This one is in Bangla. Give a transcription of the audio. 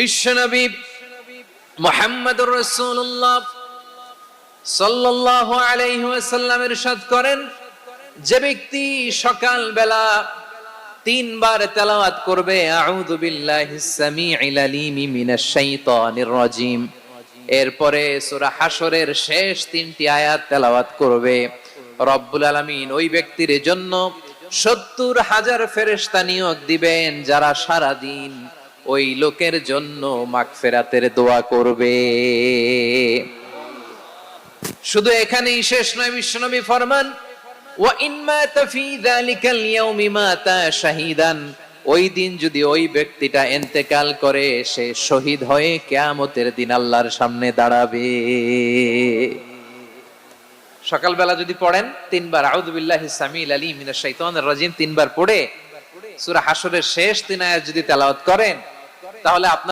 বিশ্বনবী সাল্লাল্লাহু আলাইহি ওয়াসাল্লাম ইরশাদ করেন, যে ব্যক্তি সকাল বেলা তিনবার তেলাওয়াত করবে এরপরে সূরা হাশরের শেষ তিনটি আয়াত তেলাওয়াত করবে। রব্বুল আলামিন ওই ব্যক্তির জন্য সত্তর হাজার ফেরেশতা নিয়োগ দিবেন, যারা সারা দিন ওই লোকের জন্য মাগফিরাতের দোয়া করবে। শুধু এখানেই শেষ নয়, বিশ্বনবী ফরমান ওই দিন যদি ওই ব্যক্তিটা ইন্তেকাল করে, সে শহীদ হয়ে কিয়ামতের দিন আল্লাহর সামনে দাঁড়াবে। সকালবেলা যদি পড়েন, তিনবার, আউযু বিল্লাহি সামিল আলী মিনাশ শাইতানির রাজিম তিনবার পড়ে, সূরা হাশরের শেষ তিন আয়াত যদি তেলাওয়াত করেন তাহলে আপনার